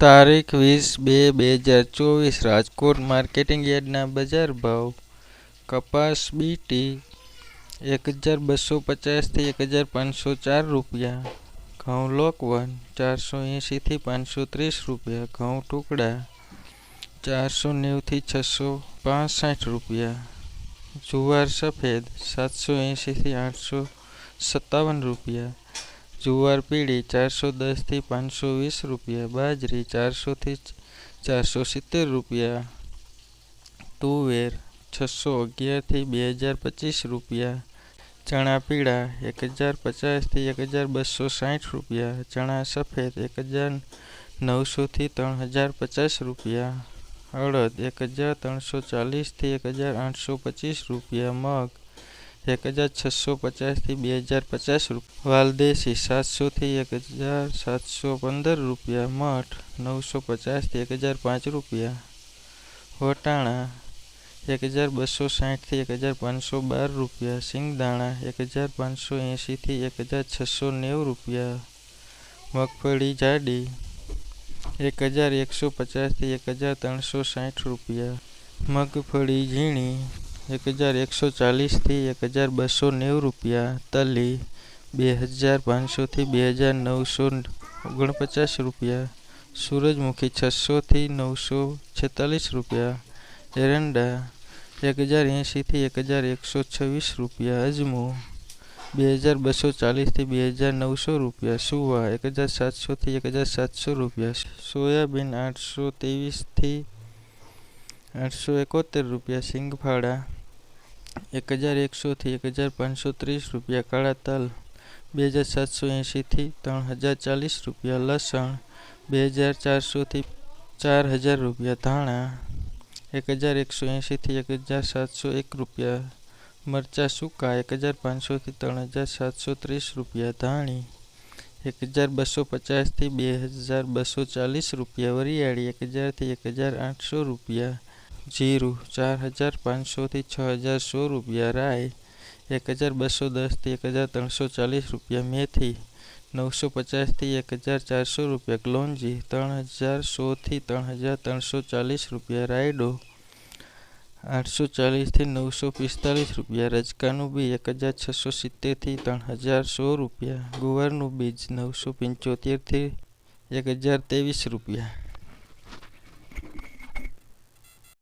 તારીખ વીસ બે બે હજાર ચોવીસ રાજકોટ માર્કેટિંગ યાર્ડના બજાર ભાવ કપાસ બીટી એક હજાર બસો પચાસથી એક હજાર પાંચસો ચાર રૂપિયા ઘઉં લોકવન ચારસો એંશીથી પાંચસો ત્રીસ રૂપિયા ઘઉં ટુકડા ચારસો નેવુંથી છસો પાસઠ રૂપિયા જુવાર સફેદ સાતસો એંશીથી આઠસો સત્તાવન રૂપિયા જુવાર પીળી ચારસો દસથી પાંચસો વીસ રૂપિયા બાજરી ચારસોથી ચારસો સિત્તેર રૂપિયા તુવેર છસો અગિયારથી બે હજાર પચીસ રૂપિયા ચણા પીળા એક હજાર પચાસથી એક હજાર બસો સાઠ રૂપિયા ચણા સફેદ એક હજાર નવસોથી ત્રણ હજાર પચાસ રૂપિયા અડદ એક હજાર ત્રણસો ચાલીસથી એક હજાર આઠસો પચીસ રૂપિયા મગ એક હજાર છસો પચાસથી બે હજાર પચાસ રૂપિયા વાલદેશી સાતસોથી એક હજાર સાતસો પંદર રૂપિયા મઠ નવસો પચાસથી એક હજાર પાંચ રૂપિયા વટાણા એક હજાર બસો સાઠથી એક હજાર પાંચસો બાર રૂપિયા સિંગદાણા એક હજાર પાંચસો એંશીથી એક હજાર છસો નેવું રૂપિયા મગફળી જાડી એક હજાર એકસો પચાસથી એક હજાર ત્રણસો સાઠ રૂપિયા મગફળી ઝીણી એક હજાર એકસો ચાલીસથી એક હજાર બસો નેવું રૂપિયા તલી બે હજાર પાંચસોથી બે હજાર નવસો ઓગણપચાસ રૂપિયા સૂરજમુખી છસોથી નવસો છેતાલીસ રૂપિયા એરંડા એક હજાર એંશીથી એક હજાર એકસો છવ્વીસ રૂપિયા અજમો બે હજાર બસો ચાલીસથી બે હજાર નવસો રૂપિયા સુવા એક હજાર સાતસોથી એક હજાર સાતસો રૂપિયા સોયાબીન આઠસો ત્રેવીસથી આઠસો એકોતેર રૂપિયા સિંગફાળા એક હજાર એકસોથી એક હજાર પાંચસો ત્રીસ રૂપિયા કાળા તલ, બે હજાર સાતસો એંશીથી ત્રણ હજાર ચાલીસ રૂપિયા લસણ, બે હજાર ચારસોથી ચાર હજાર રૂપિયા ધાણા, એક હજાર એકસો એંશીથી એક હજાર સાતસો એક રૂપિયા મરચાં સૂકા, એક હજાર પાંચસોથી ત્રણ હજાર સાતસો ત્રીસ રૂપિયા ધાણી, એક હજાર બસો પચાસથી બે હજાર બસો ચાલીસ રૂપિયા વરિયાળી, એક હજારથી એક હજાર આઠસો રૂપિયા જીરું ચાર હજાર પાંચસોથી છ હજાર સો રૂપિયા રાય એક હજાર બસો દસથી એક હજાર ત્રણસો ચાલીસ રૂપિયા, મેથી નવસો પચાસથી એક હજાર ચારસો રૂપિયા ગ્લોન્જી ત્રણ હજાર સોથી ત્રણ હજાર ત્રણસો ચાલીસ રૂપિયા, રાયડો આઠસો ચાલીસથી નવસો પિસ્તાલીસ રૂપિયા, રજકાનું બી એક હજાર છસો સિત્તેરથી ત્રણ હજાર સો રૂપિયા, ગુવારનું બીજ નવસો પંચોતેરથી એક હજાર ત્રેવીસ રૂપિયા.